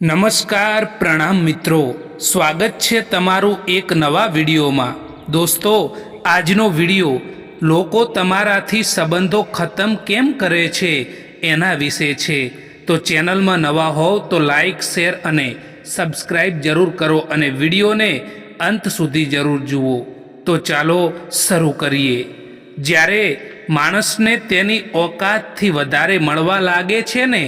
નમસ્કાર પ્રણામ મિત્રો. સ્વાગત છે તમારું એક નવા વિડીયોમાં. દોસ્તો, આજનો વીડિયો, લોકો તમારાથી સંબંધો ખતમ કેમ કરે છે એના વિશે છે. તો ચેનલમાં નવા હોવ તો લાઈક, શેર અને સબસ્ક્રાઈબ જરૂર કરો અને વિડીયોને અંત સુધી જરૂર જુઓ. તો ચાલો શરૂ કરીએ. જ્યારે માણસને તેની ઓકાતથી વધારે મળવા લાગે છે ને,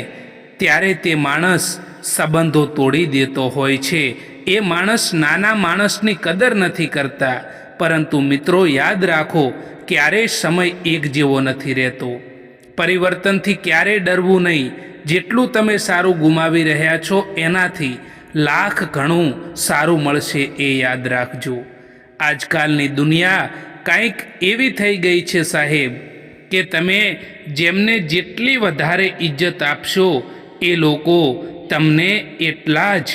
ત્યારે તે માણસ સંબંધો તોડી દેતો હોય છે. એ માણસ નાના માણસની કદર નથી કરતા. પરંતુ મિત્રો, યાદ રાખો, ક્યારેય સમય એક જેવો નથી રહેતો. પરિવર્તનથી ક્યારેય ડરવું નહીં. જેટલું તમે સારું ગુમાવી રહ્યા છો એનાથી લાખ ઘણું સારું મળશે એ યાદ રાખજો. આજકાલની દુનિયા કંઈક એવી થઈ ગઈ છે સાહેબ, કે તમે જેમને જેટલી વધારે ઇજ્જત આપશો એ લોકો તમને એટલા જ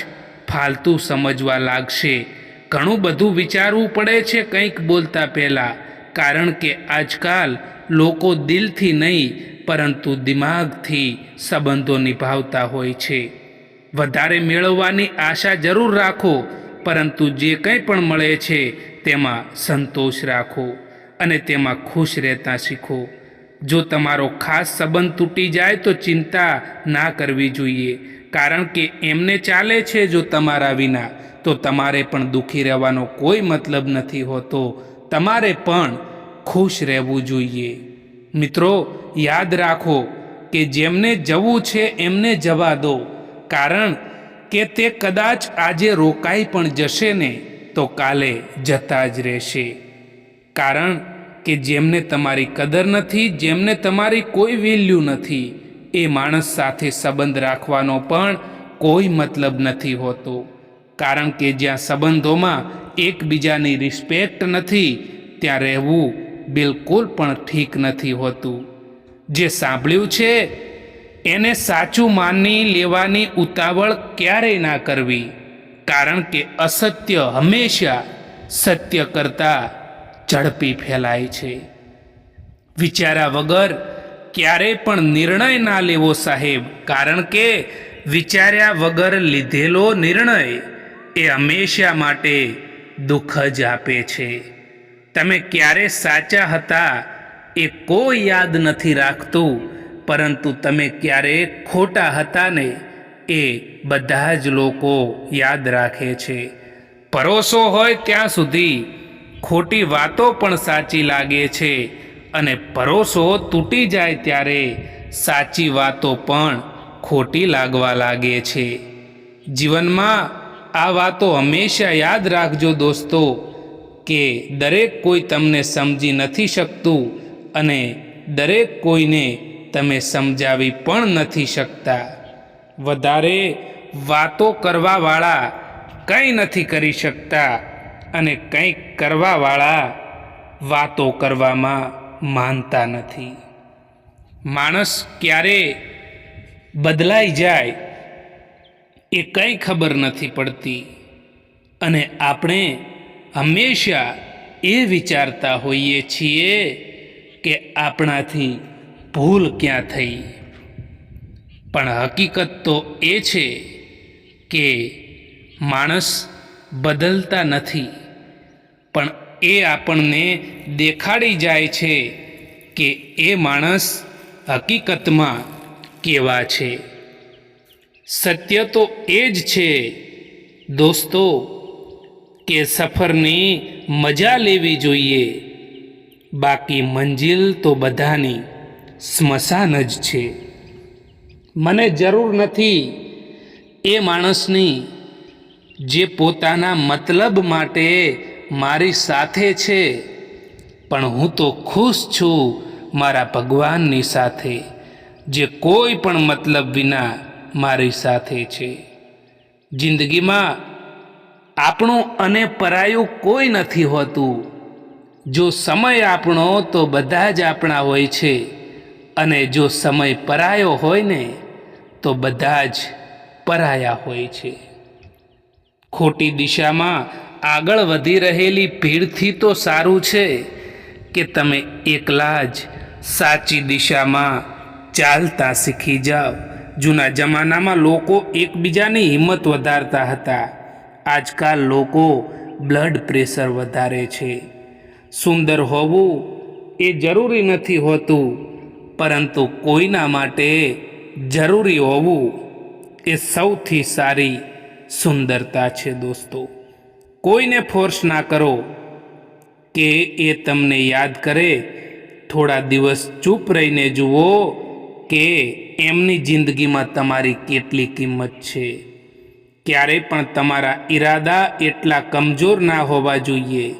ફાલતુ સમજવા લાગશે. ઘણું બધું વિચારવું પડે છે કંઈક બોલતા પહેલાં, કારણ કે આજકાલ લોકો દિલથી નહીં, પરંતુ દિમાગથી સંબંધો નિભાવતા હોય છે. વધારે મેળવવાની આશા જરૂર રાખો, પરંતુ જે કંઈ પણ મળે છે તેમાં સંતોષ રાખો અને તેમાં ખુશ રહેતા શીખો. જો તમારો ખાસ સંબંધ તૂટી જાય તો ચિંતા ના કરવી જોઈએ. કારણ કે એમને ચાલે છે જો તમારા વિના. તો તમારે પણ દુઃખી રહેવાનો કોઈ મતલબ નથી હોતો. તમારે પણ ખુશ રહેવું જોઈએ. મિત્રો, યાદ રાખો કે જેમને જવું છે એમને જવા દો. કારણ કે તે કદાચ આજે રોકાઈ પણ જશે ને, તો કાલે જતા જ રહેશે. કારણ કે જેમને તમારી કદર નથી, જેમને તમારી કોઈ વેલ્યુ નથી, એ માણસ સાથે સંબંધ રાખવાનો પણ કોઈ મતલબ નથી હોતો. કારણ કે જ્યાં સંબંધોમાં એકબીજાની રિસ્પેક્ટ નથી, ત્યાં રહેવું બિલકુલ પણ ઠીક નથી હોતું. જે સાંભળ્યું છે, એને સાચું માની લેવાની ઉતાવળ ક્યારેય ના કરવી. કારણ કે અસત્ય હંમેશા સત્ય કરતાં ઝડપી ફેલાય છે. વિચાર્યા વગર ક્યારેય પણ નિર્ણય ના લેવો સાહેબ, કારણ કે વિચાર્યા વગર લીધેલો નિર્ણય એ હંમેશા માટે દુઃખ જ આપે છે. તમે ક્યારે સાચા હતા એ કોઈ યાદ નથી રાખતું, પરંતુ તમે ક્યારે ખોટા હતા ને એ બધા જ લોકો યાદ રાખે છે. ભરોસો હોય ત્યાં સુધી ખોટી વાતો પણ સાચી લાગે છે અને ભરોસો તૂટી જાય ત્યારે સાચી વાતો પણ ખોટી લાગવા લાગે છે. જીવનમાં આ વાતો હંમેશા યાદ રાખજો દોસ્તો કે દરેક કોઈ તમને સમજી નથી શકતું અને દરેક કોઈને તમે સમજાવી પણ નથી શકતા. વધારે વાતો કરવાવાળા કંઈ નથી કરી શકતા. અને કંઈક કરવાવાળા વાતો કરવામાં માનતા નથી. માણસ ક્યારે બદલાઈ જાય એ કંઈ ખબર નથી પડતી. અને આપણે હંમેશા એ વિચારતા હોઈએ છીએ કે આપણાથી ભૂલ ક્યાં થઈ. પણ હકીકત તો એ છે કે માણસ બદલતા નથી. પણ એ આપણને દેખાડી જાય છે કે એ માણસ હકીકતમાં કેવા છે. સત્ય તો એ જ છે, દોસ્તો, કે સફરની મજા લેવી જોઈએ. બાકી મંજિલ તો બધાની સ્મશાન જ છે. મને જરૂર નથી એ માણસની જે પોતાના મતલબ માટે મારી સાથે છે, પણ હું તો ખુશ છું મારા ભગવાનની સાથે, જે કોઈ પણ મતલબ વિના મારી સાથે છે. જિંદગીમાં આપણું અને પરાયું કોઈ નથી હોતું. જો સમય આપણો તો બધા જ આપણા હોય છે, અને જો સમય પરાયો હોય ને, તો બધા જ પરાયા હોય છે. ખોટી દિશામાં આગળ વધી રહેલી ભીડથી તો સારું છે કે તમે એકલા જ સાચી દિશામાં ચાલતા શીખી જાઓ. જૂના જમાનામાં લોકો એકબીજાની હિંમત વધારતા હતા. આજકાલ લોકો બ્લડ પ્રેશર વધારે છે. સુંદર હોવું એ જરૂરી નથી હોતું, પરંતુ કોઈના માટે જરૂરી હોવું એ સૌથી સારી સુંદરતા છે દોસ્તો. કોઈને ફોર્સ ના કરો કે એ તમને યાદ કરે. થોડા દિવસ ચૂપ રહીને જુઓ કે એમની જિંદગીમાં તમારી કેટલી કિંમત છે. ક્યારેય પણ તમારા ઈરાદા એટલા કમજોર ના હોવા જોઈએ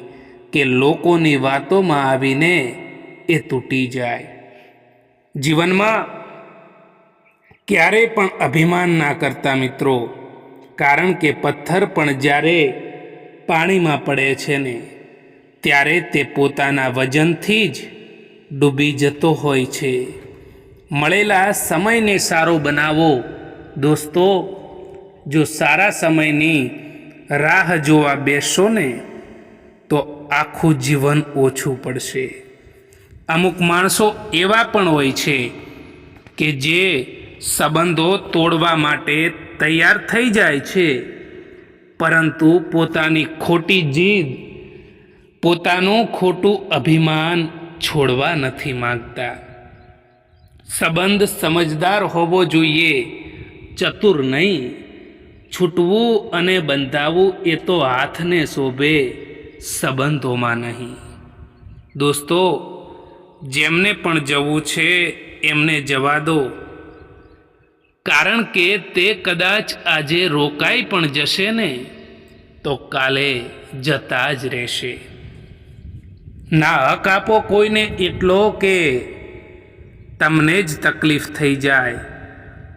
કે લોકોની વાતોમાં આવીને એ તૂટી જાય. જીવનમાં ક્યારેય પણ અભિમાન ના કરતા મિત્રો કારણ કે પથ્થર પણ જ્યારે પાણીમાં પડે છે ને, ત્યારે તે પોતાના વજનથી જ ડૂબી જતો હોય છે. મળેલા સમયને સારો બનાવો. દોસ્તો, જો સારા સમયની રાહ જોવા બેસો ને, તો આખું જીવન ઓછું પડશે. અમુક માણસો એવા પણ હોય છે કે જે સંબંધો તોડવા માટે તૈયાર થઈ જાય છે. પરંતુ પોતાની ખોટી જીદ, પોતાનું ખોટું અભિમાન છોડવા નથી માંગતા. સંબંધ સમજદાર હોવો જોઈએ, ચતુર નહીં. છૂટવું અને બંધાવવું એ તો હાથને શોભે, સંબંધોમાં નહીં. દોસ્તો, જેમને પણ જવું છે, એમને જવા દો. કારણ કે તે કદાચ આજે રોકાઈ પણ જશે ને, તો કાલે જતા જ રહેશે. ના હક આપો કોઈને એટલો કે તમને જ તકલીફ થઈ જાય,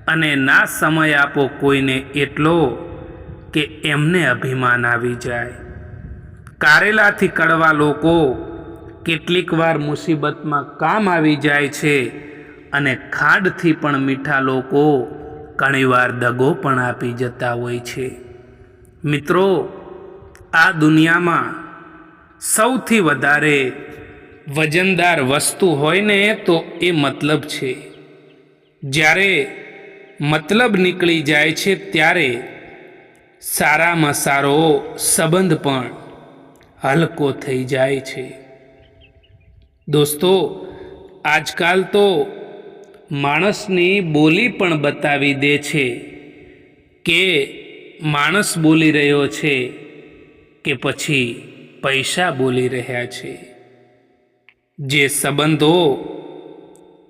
અને ના સમય આપો કોઈને એટલો કે એમને અભિમાન આવી જાય. કારેલાથી કડવા લોકો કેટલીક વાર મુસીબતમાં કામ આવી જાય છે, અને ખાંડથી પણ મીઠા લોકો ઘણીવાર દગો પણ આપી જતા હોય છે. મિત્રો, આ દુનિયામાં સૌથી વધારે વજનદાર વસ્તુ હોય ને તો એ મતલબ છે. જ્યારે મતલબ નીકળી જાય છે ત્યારે સારામાં સારો સંબંધ પણ હલકો થઈ જાય છે. દોસ્તો, આજકાલ તો માણસની બોલી પણ બતાવી દે છે કે માણસ બોલી રહ્યો છે કે પછી પૈસા બોલી રહ્યા છે. જે સંબંધો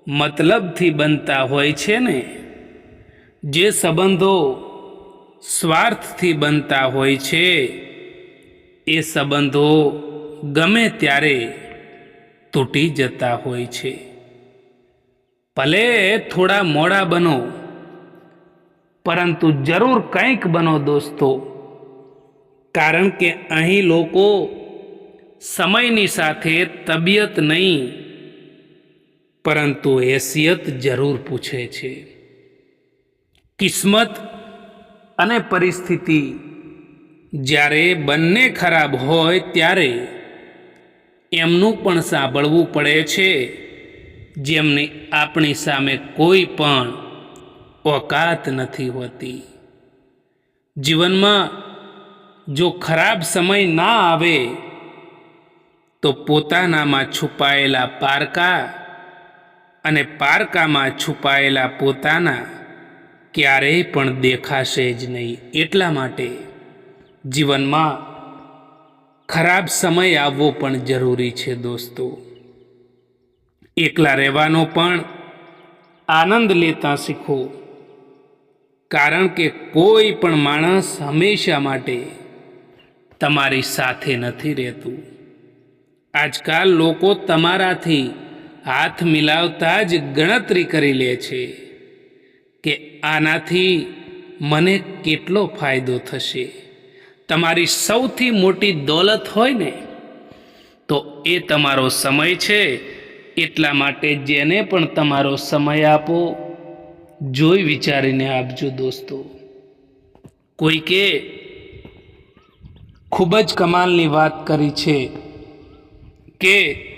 મતલબથી બનતા હોય છે ને, જે સંબંધો સ્વાર્થથી બનતા હોય છે, એ સંબંધો ગમે ત્યારે તૂટી જતા હોય છે. ભલે થોડા મોડા બનો, પરંતુ જરૂર કંઈક બનો દોસ્તો. કારણ કે અહીં લોકો સમયની સાથે તબિયત નહીં, પરંતુ હેસિયત જરૂર પૂછે છે. કિસ્મત અને પરિસ્થિતિ જ્યારે બંને ખરાબ હોય ત્યારે એમનું પણ સાંભળવું પડે છે. જેમની આપણી સામે કોઈ પણ ઓકાત નથી હોતી. જીવનમાં જો ખરાબ સમય ના આવે, તો પોતાનામાં છુપાયેલા પારકા અને પારકામાં છુપાયેલા પોતાના ક્યારેય પણ દેખાશે જ નહીં. એટલા માટે જીવનમાં ખરાબ સમય આવવો પણ જરૂરી છે દોસ્તો. એકલા રહેવાનો પણ આનંદ લેતા શીખો. કારણ કે કોઈ પણ માણસ હંમેશા માટે તમારી સાથે નથી રહેતું. આજકાલ લોકો તમારાથી હાથ મિલાવતા જ ગણતરી કરી લે છે કે આનાથી મને કેટલો ફાયદો થશે. તમારી સૌથી મોટી દોલત હોય ને, તો એ તમારો સમય છે એટલા માટે જેને પણ તમારો સમય આપો, જોઈ વિચારીને આપજો દોસ્તો. કોઈ કે, ખૂબ જ કમાલની વાત કરી છે. કે,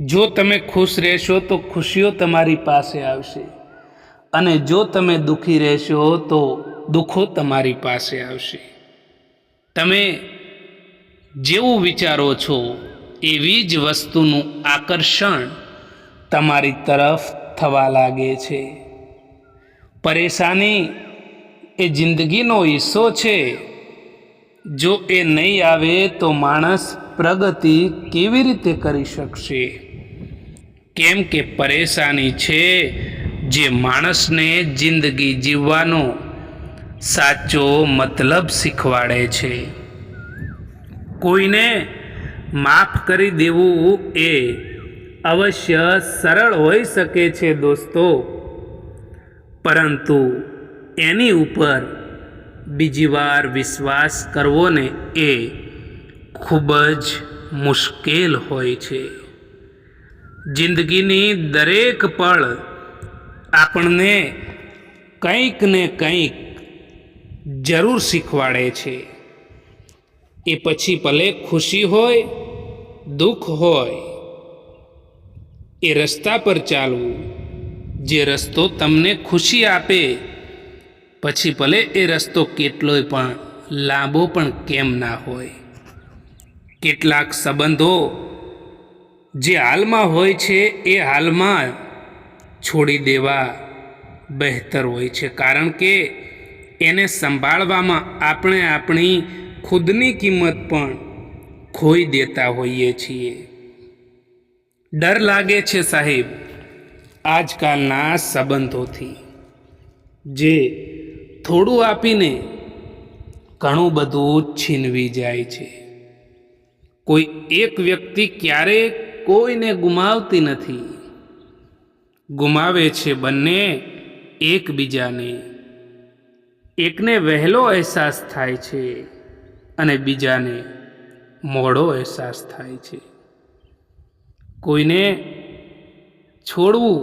જો તમે ખુશ રહેશો તો ખુશીઓ તમારી પાસે આવશે અને જો તમે દુઃખી રહેશો તો દુઃખો તમારી પાસે આવશે. તમે જેવું વિચારો છો એવી જ વસ્તુનું આકર્ષણ તમારી તરફ થવા લાગે છે. પરેશાની એ જિંદગીનો હિસ્સો છે. જો એ નહીં આવે તો માણસ પ્રગતિ કેવી રીતે કરી શકશે? કેમ કે પરેશાની છે જે માણસને જિંદગી જીવવાનો સાચો મતલબ શીખવાડે છે. કોઈને માફ કરી દેવું એ અવશ્ય સરળ હોઈ શકે છે દોસ્તો. પરંતુ એની ઉપર બીજી વાર વિશ્વાસ કરવો ને એ ખૂબ જ મુશ્કેલ હોય છે. જિંદગીની દરેક પળ આપણને કંઈક ને કંઈક જરૂર શીખવાડે છે. એ પછી ભલે ખુશી હોય, દુઃખ હોય, એ રસ્તા પર ચાલવું, જે રસ્તો તમને ખુશી આપે, પછી ભલે એ રસ્તો કેટલોય પણ લાંબો પણ કેમ ના હોય. કેટલાક સંબંધો જે હાલમાં હોય છે, એ હાલમાં છોડી દેવા બહેતર હોય છે. કારણ કે એને સંભાળવામાં આપણે આપણી ખુદની કિંમત પણ ખોઈ દેતા હોઈએ છીએ. ડર લાગે છે સાહેબ આજકાલના સંબંધોથી, જે થોડું આપીને ઘણું બધું છીનવી જાય છે. કોઈ એક વ્યક્તિ ક્યારેય કોઈને ગુમાવતી નથી. ગુમાવે છે બંને એકબીજાને. એકને વહેલો અહેસાસ થાય છે. અને બીજાને મોડો અહેસાસ થાય છે. કોઈને છોડવું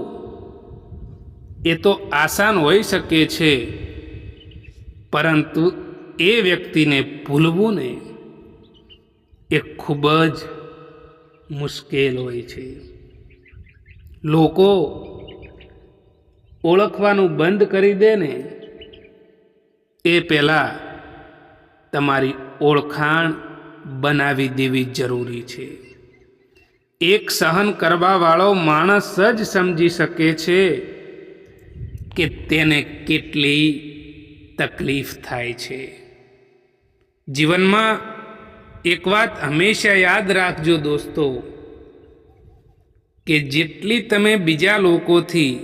એ તો આસાન હોઈ શકે છે, પરંતુ એ વ્યક્તિને ભૂલવું ને એ ખૂબ જ મુશ્કેલ હોય છે. લોકો ઓળખવાનું બંધ કરી દે ને એ પહેલાં તમારી ઓળખાણ બનાવી દેવી જરૂરી છે. એક સહન કરવાવાળો માણસ જ સમજી શકે છે કે તેને કેટલી તકલીફ થાય છે. જીવનમાં એક વાત હંમેશા યાદ રાખજો દોસ્તો, કે જેટલી તમે બીજા લોકોથી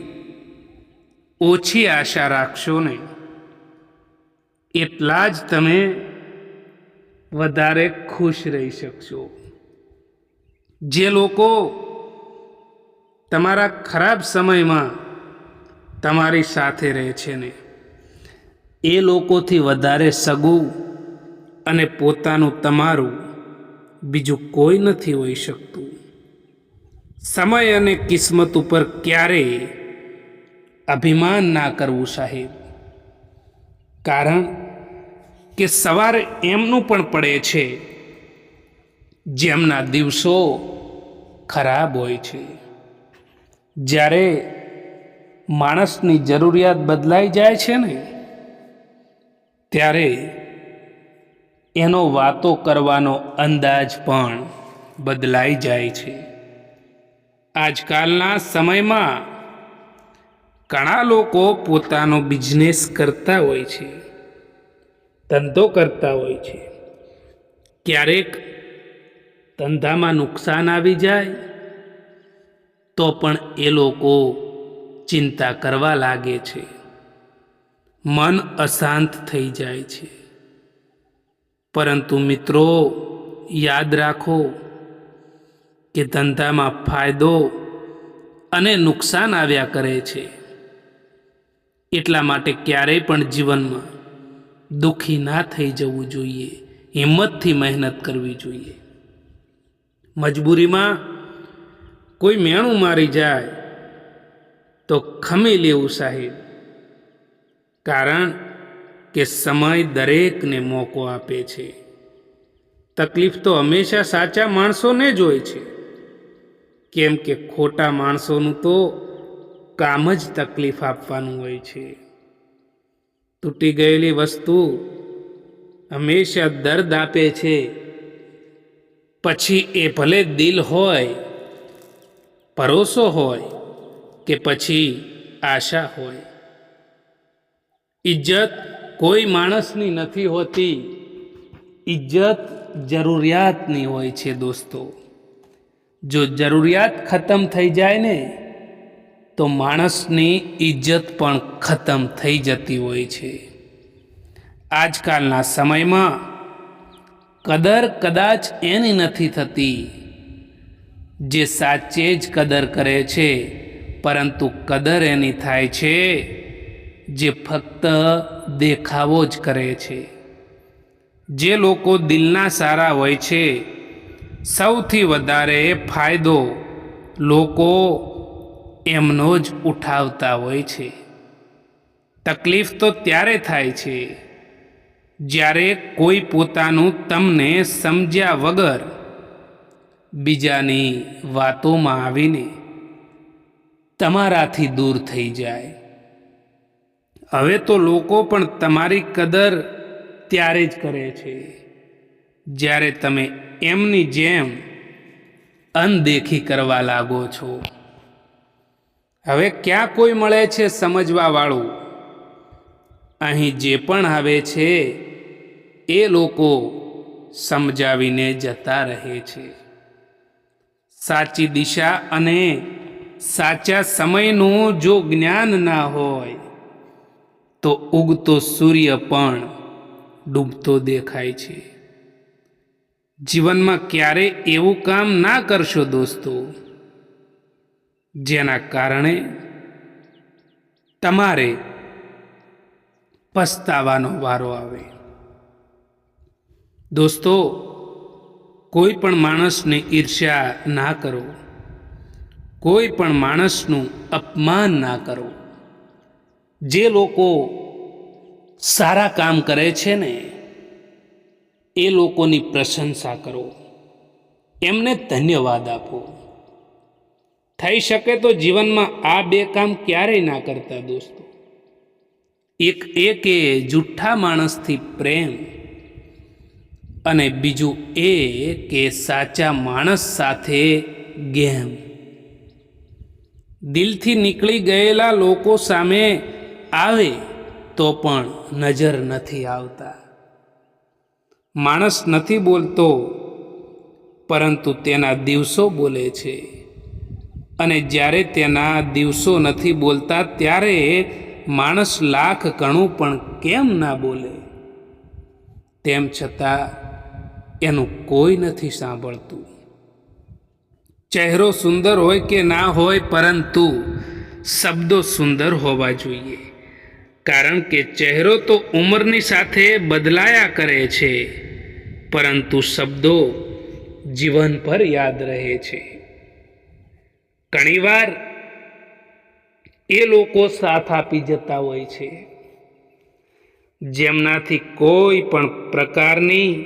ઓછી આશા રાખશો ને, એટલા જ તમે વધારે ખુશ રહી શકશો. જે લોકો તમારા ખરાબ સમયમાં તમારી સાથે રહે છે ને, એ લોકોથી વધારે સગું અને પોતાનું તમારું બીજું કોઈ નથી હોઈ શકતું. સમય અને કિસ્મત ઉપર ક્યારેય અભિમાન ના કરવું સાહેબ. કારણ કે સવારે એમનું પણ પડે છે. જેમના દિવસો ખરાબ હોય છે. જ્યારે માણસની જરૂરિયાત બદલાઈ જાય છે ને, ત્યારે એનો વાતો કરવાનો અંદાજ પણ બદલાઈ જાય છે. આજકાલના સમયમાં ઘણા લોકો પોતાનો બિઝનેસ કરતા હોય છે. ધંધો કરતા હોય છે. ક્યારેક ધંધામાં નુકસાન આવી જાય, તો પણ એ લોકો ચિંતા કરવા લાગે છે. મન અશાંત થઈ જાય છે. પરંતુ મિત્રો, યાદ રાખો કે ધંધામાં ફાયદો અને નુકસાન આવ્યા કરે છે. એટલા માટે ક્યારેય પણ જીવનમાં દુઃખી ના થઈ જવું જોઈએ, હિંમતથી મહેનત કરવી જોઈએ. મજબૂરીમાં કોઈ મેણું મારી જાય તો ખમી લેવું સાહેબ. કારણ કે સમય દરેકને મોકો આપે છે. તકલીફ તો હંમેશા સાચા માણસોને જ હોય છે. કેમ કે ખોટા માણસોનું તો કામ જ તકલીફ આપવાનું હોય છે. તૂટી ગયેલી વસ્તુ હંમેશા દર્દ આપે છે. પછી એ ભલે દિલ હોય, ભરોસો હોય કે પછી આશા હોય. ઇજ્જત કોઈ માણસની નથી હોતી. ઇજ્જત જરૂરિયાતની હોય છે દોસ્તો. જો જરૂરિયાત ખતમ થઈ જાય ને તો માણસની ઇજ્જત પણ ખતમ થઈ જતી હોય છે. આજકાલના સમયમાં કદર કદાચ એની નથી થતી. જે સાચે જ કદર કરે છે, પરંતુ કદર એની થાય છે જે ફક્ત દેખાવો જ કરે છે. જે લોકો દિલના સારા હોય છે, સૌથી વધારે ફાયદો લોકો એમનો જ ઉઠાવતા હોય છે. તકલીફ તો ત્યારે થાય છે જ્યારે કોઈ પોતાનું તમને સમજ્યા વગર બીજાની વાતોમાં આવીને તમારાથી દૂર થઈ જાય. હવે તો લોકો પણ તમારી કદર ત્યારે જ કરે છે. જ્યારે તમે એમની જેમ અનદેખી કરવા લાગો છો. હવે ક્યાં કોઈ મળે છે સમજવા વાળું અહીં જે પણ આવે છે, એ લોકો સમજાવીને જતા રહે છે. સાચી દિશા અને સાચા સમયનું જો જ્ઞાન ના હોય, તો ઉગતો સૂર્ય પણ ડૂબતો દેખાય છે. જીવનમાં ક્યારે એવું કામ ના કરશો દોસ્તો? જેના કારણે તમારે પસ્તાવાનો વારો આવે. દોસ્તો, કોઈ પણ માણસને ઈર્ષ્યા ના કરો. કોઈ પણ માણસનું અપમાન ના કરો. જે લોકો સારા કામ કરે છે ને, એ લોકોની પ્રશંસા કરો. એમને ધન્યવાદ આપો. થઈ શકે તો જીવનમાં આ બે કામ ક્યારેય ના કરતા દોસ્તો. એક એ કે જુઠ્ઠા માણસથી પ્રેમ અને બીજું એ કે સાચા માણસ સાથે ગેમ. દિલથી નીકળી ગયેલા લોકો સામે આવે તો પણ નજર નથી આવતા. માણસ નથી બોલતો, પરંતુ તેના દિવસો બોલે છે. અને જ્યારે તેના દિવસો નથી બોલતા, ત્યારે માણસ લાખ કણું પણ કેમ ના બોલે? તેમ છતાં એનું કોઈ નથી સાંભળતું. ચહેરો સુંદર હોય કે ના હોય, પરંતુ શબ્દો સુંદર હોવા જોઈએ. કારણ કે ચહેરો તો ઉંમરની સાથે બદલાયા કરે છે, પરંતુ શબ્દો જીવન પર યાદ રહે છે. ઘણીવાર એ લોકો સાથ આપી જતા હોય છે. જેમનાથી કોઈ પણ પ્રકારની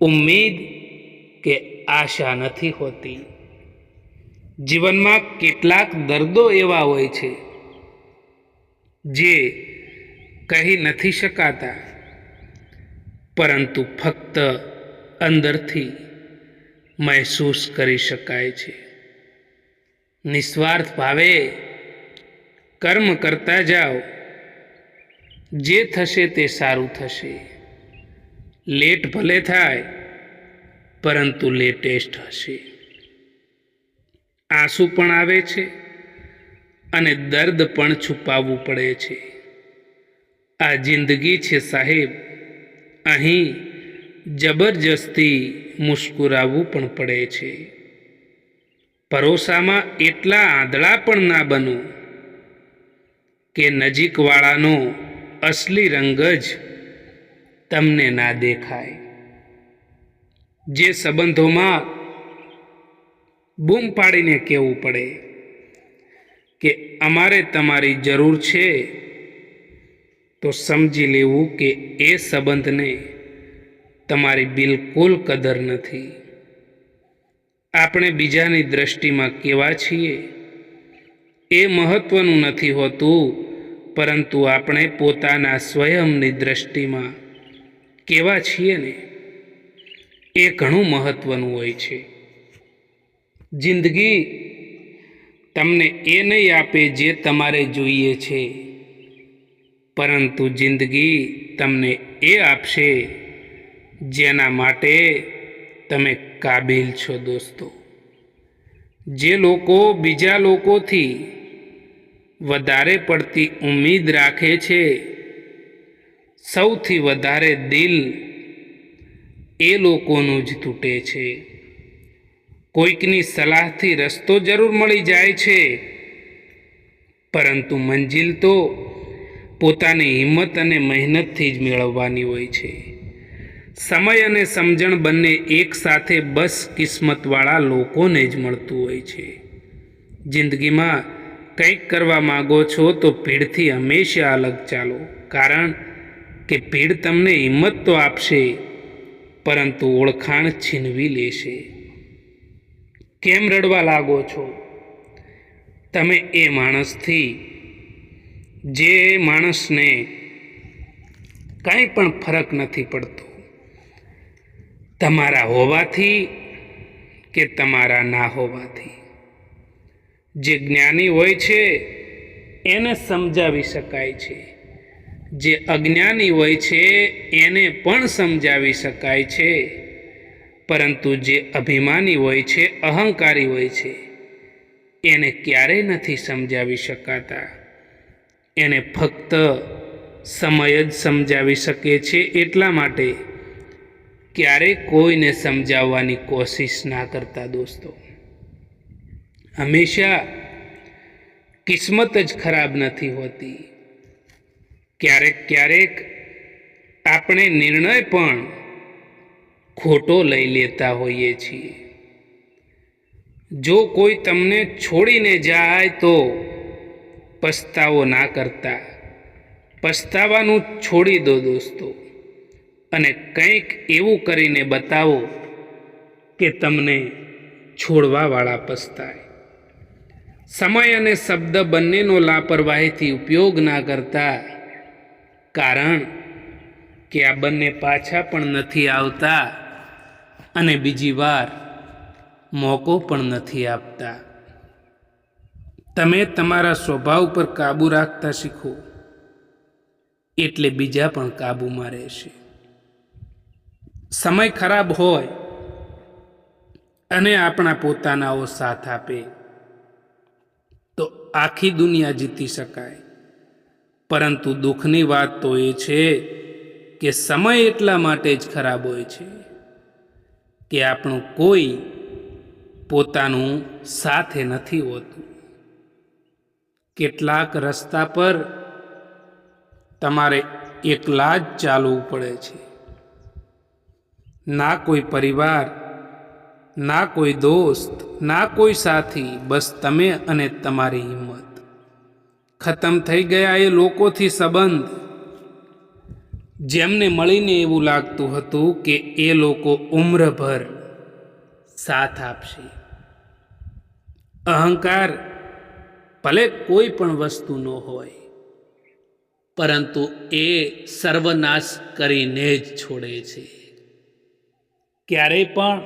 ઉમેદ કે આશા નથી હોતી. જીવનમાં કેટલાક દર્દો એવા હોય છે જે કહી નથી શકાતા, પરંતુ ફક્ત અંદરથી મહેસૂસ કરી શકાય છે. નિસ્વાર્થ ભાવે કર્મ કરતા જાઓ. જે થશે તે સારું થશે. લેટ ભલે થાય, પરંતુ લેટેસ્ટ હશે. આંસુ પણ આવે છે અને દર્દ પણ છુપાવવું પડે છે. આ જિંદગી છે સાહેબ, અહીં જબરજસ્તી મુસ્કુરાવવું પણ પડે છે. ભરોસામાં એટલા આંધળા પણ ના બનો કે નજીકવાળાનો અસલી રંગ જ તમને ના દેખાય. જે સંબંધોમાં બૂમ પાડીને કહેવું પડે કે અમારે તમારી જરૂર છે, તો સમજી લેવું કે એ સંબંધને તમારી બિલકુલ કદર નથી. આપણે બીજાની દ્રષ્ટિમાં કેવા છીએ? એ મહત્વનું નથી હોતું, પરંતુ આપણે પોતાના સ્વયંની દ્રષ્ટિમાં કેવા છીએ ને? એ ઘણું મહત્વનું હોય છે. જિંદગી તમને એ નહીં આપે જે તમારે જોઈએ છે. પરંતુ જિંદગી તમને એ આપશે જેના માટે તમે કાબિલ છો દોસ્તો. જે લોકો બીજા લોકોથી વધારે પડતી ઉમ્મીદ રાખે છે, સૌથી વધારે દિલ એ લોકોનું જ તૂટે છે. કોઈકની સલાહથી રસ્તો જરૂર મળી જાય છે, પરંતુ મંજિલ તો પોતાની હિંમત અને મહેનતથી જ મેળવવાની હોય છે. સમય અને સમજણ બંને એકસાથે બસ કિસ્મતવાળા લોકોને જ મળતું હોય છે. જિંદગીમાં કંઈક કરવા માગો છો તો ભીડથી હંમેશા અલગ ચાલો, કારણ કે ભીડ તમને હિંમત તો આપશે, પરંતુ ઓળખાણ છીનવી લેશે. કેમ રડવા લાગો છો? તમે એ માણસથી, જે માણસને કંઈ પણ ફરક નથી પડતો. તમારા હોવાથી કે તમારા ના હોવાથી? જે જ્ઞાની હોય છે, એને સમજાવી શકાય છે. જે અજ્ઞાની હોય છે, એને પણ સમજાવી શકાય છે. પરંતુ જે અભિમાની હોય છે, અહંકારી હોય છે, એને ક્યારેય નથી સમજાવી શકાતા. એને ફક્ત સમય જ સમજાવી શકે છે એટલા માટે ક્યારેય કોઈને સમજાવવાની કોશિશ ના કરતા દોસ્તો. હંમેશા કિસ્મત જ ખરાબ નથી હોતી. ક્યારેક ક્યારેક આપણે નિર્ણય પણ ખોટો લઈ લેતા હોઈએ છીએ. જો કોઈ તમને છોડીને જાય તો પસ્તાવો ના કરતા. પસ્તાવાનું છોડી દો દોસ્તો. અને કંઈક એવું કરીને બતાવો કે તમને છોડવાવાળા પસ્તાય. સમય અને શબ્દ બંનેનો લાપરવાહીથી ઉપયોગ ના કરતા, કારણ કે આ બંને પાછા પણ નથી આવતા અને બીજી વાર મોકો પણ નથી આપતા. તમે તમારા સ્વભાવ પર કાબૂ રાખતા શીખો, એટલે બીજા પણ કાબૂમાં રહેશે. સમય ખરાબ હોય અને આપણા પોતાનાઓ સાથ આપે, તો આખી દુનિયા જીતી શકાય. પરંતુ દુઃખની વાત તો એ છે કે સમય એટલા માટે જ ખરાબ હોય છે કે આપણું કોઈ પોતાનું સાથે નથી હોતું. કેટલાક રસ્તા પર તમારે એકલા જ ચાલવું પડે છે. ના કોઈ પરિવાર, ના કોઈ દોસ્ત, ના કોઈ સાથી, બસ તમે અને તમારી હિંમત. ખતમ થઈ ગયા એ લોકોથી સંબંધ. જેમને મળીને એવું લાગતું હતું કે એ લોકો ઉમ્રભર સાથ આપશે. અહંકાર ભલે કોઈ પણ વસ્તુ ન હોય, પરંતુ એ સર્વનાશ કરીને જ છોડે છે. ક્યારેય પણ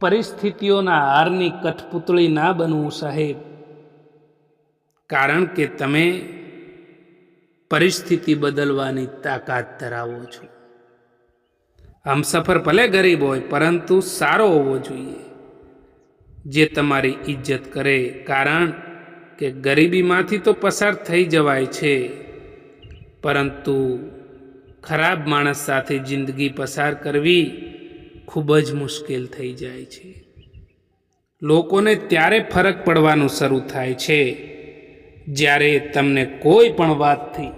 પરિસ્થિતિઓના હારની કઠપુતળી ના બનવું સાહેબ. કારણ કે તમે પરિસ્થિતિ બદલવાની તાકાત ધરાવો છો. હમસફર ભલે ગરીબ હોય, પરંતુ સારો હોવો જોઈએ. જે તમારી ઇજ્જત કરે, કારણ કે ગરીબીમાંથી તો પસાર થઈ જવાય છે. પરંતુ ખરાબ માણસ સાથે જિંદગી પસાર કરવી ખૂબ જ મુશ્કેલ થઈ જાય છે. લોકોને ત્યારે ફરક પડવાનું શરૂ થાય છે જ્યારે તમને કોઈ પણ વાતથી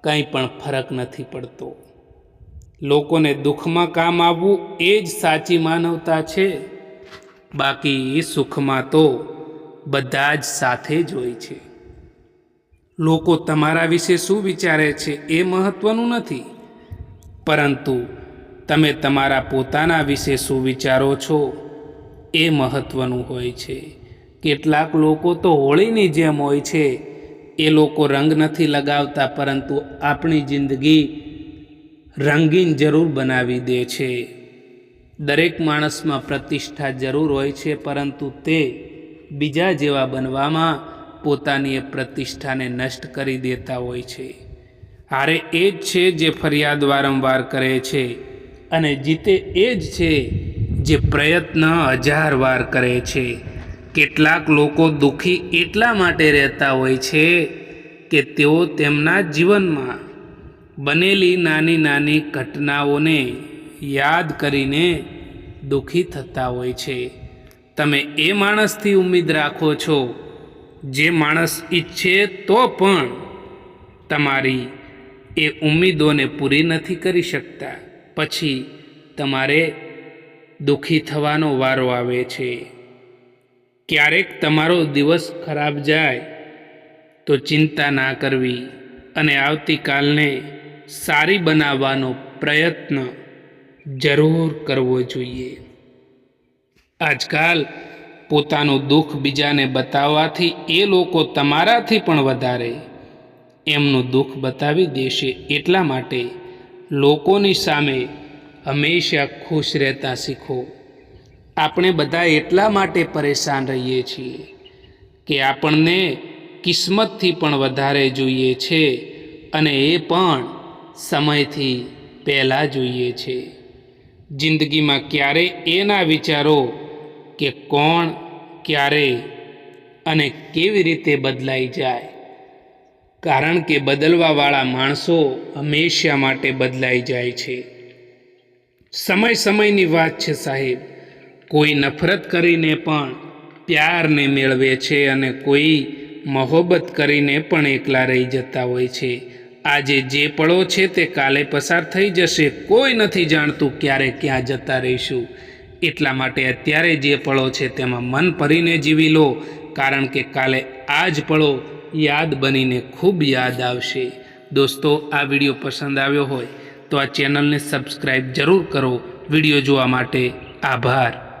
કંઈ પણ ફરક નથી પડતો. લોકોને દુઃખમાં કામ આવવું એ જ સાચી માનવતા છે. બાકી સુખમાં તો બધા જ સાથે જ હોય છે. લોકો તમારા વિશે શું વિચારે છે એ મહત્વનું નથી. પરંતુ તમે તમારા પોતાના વિશે શું વિચારો છો એ મહત્વનું હોય છે. કેટલાક લોકો તો હોળીની જેમ હોય છે. એ લોકો રંગ નથી લગાવતા પરંતુ આપણી જિંદગી રંગીન જરૂર બનાવી દે છે. દરેક માણસમાં પ્રતિષ્ઠા જરૂર હોય છે પરંતુ તે બીજા જેવા બનવામાં પોતાની એ પ્રતિષ્ઠાને નષ્ટ કરી દેતા હોય છે. હારે એ જ છે જે ફરિયાદ વારંવાર કરે છે અને જીતે એ જ છે જે પ્રયત્ન હજાર વાર કરે છે. કેટલાક લોકો દુઃખી એટલા માટે રહેતા હોય છે કે તેઓ તેમના જીવનમાં બનેલી નાની નાની ઘટનાઓને યાદ કરીને દુઃખી થતા હોય છે. તમે એ માણસથી ઉમ્મીદ રાખો છો જે માણસ ઈચ્છે તો પણ તમારી એ ઉમ્મીદોને પૂરી નથી કરી શકતા. પછી તમારે દુઃખી થવાનો વારો આવે છે. ક્યારેક તમારો દિવસ ખરાબ જાય તો ચિંતા ના કરવી અને આવતીકાલને સારી બનાવવાનો પ્રયત્ન જરૂર કરવો જોઈએ. આજકાલ પોતાનું દુઃખ બીજાને બતાવવાથી એ લોકો તમારાથી પણ વધારે. એમનું દુઃખ બતાવી દેશે એટલા માટે લોકોની સામે હંમેશા ખુશ રહેતા શીખો. આપણે બધા એટલા માટે પરેશાન રહીએ છીએ કે આપણને કિસ્મતથી પણ વધારે જોઈએ છે અને એ પણ સમયથી પહેલાં જોઈએ છે. જિંદગીમાં ક્યારેય એના વિચારો કે કોણ, ક્યારે અને કેવી રીતે બદલાઈ જાય. કારણ કે બદલવાવાળા માણસો હંમેશા માટે બદલાઈ જાય છે. સમય સમયની વાત છે સાહેબ. કોઈ નફરત કરીને પણ પ્યારને મેળવે છે અને કોઈ મહોબત કરીને પણ એકલા રહી જતા હોય છે. આજે જે પળો છે તે કાલે પસાર થઈ જશે. કોઈ નથી જાણતું ક્યારે ક્યાં જતા રહીશું. એટલા માટે અત્યારે જે પળો છે તેમાં મન ભરીને જીવી લો, કારણ કે કાલે આ જ પળો યાદ બનીને ખૂબ યાદ આવશે. દોસ્તો, આ વીડિયો પસંદ આવ્યો હોય તો આ ચેનલને સબસ્ક્રાઈબ જરૂર કરો. વીડિયો જોવા માટે આભાર.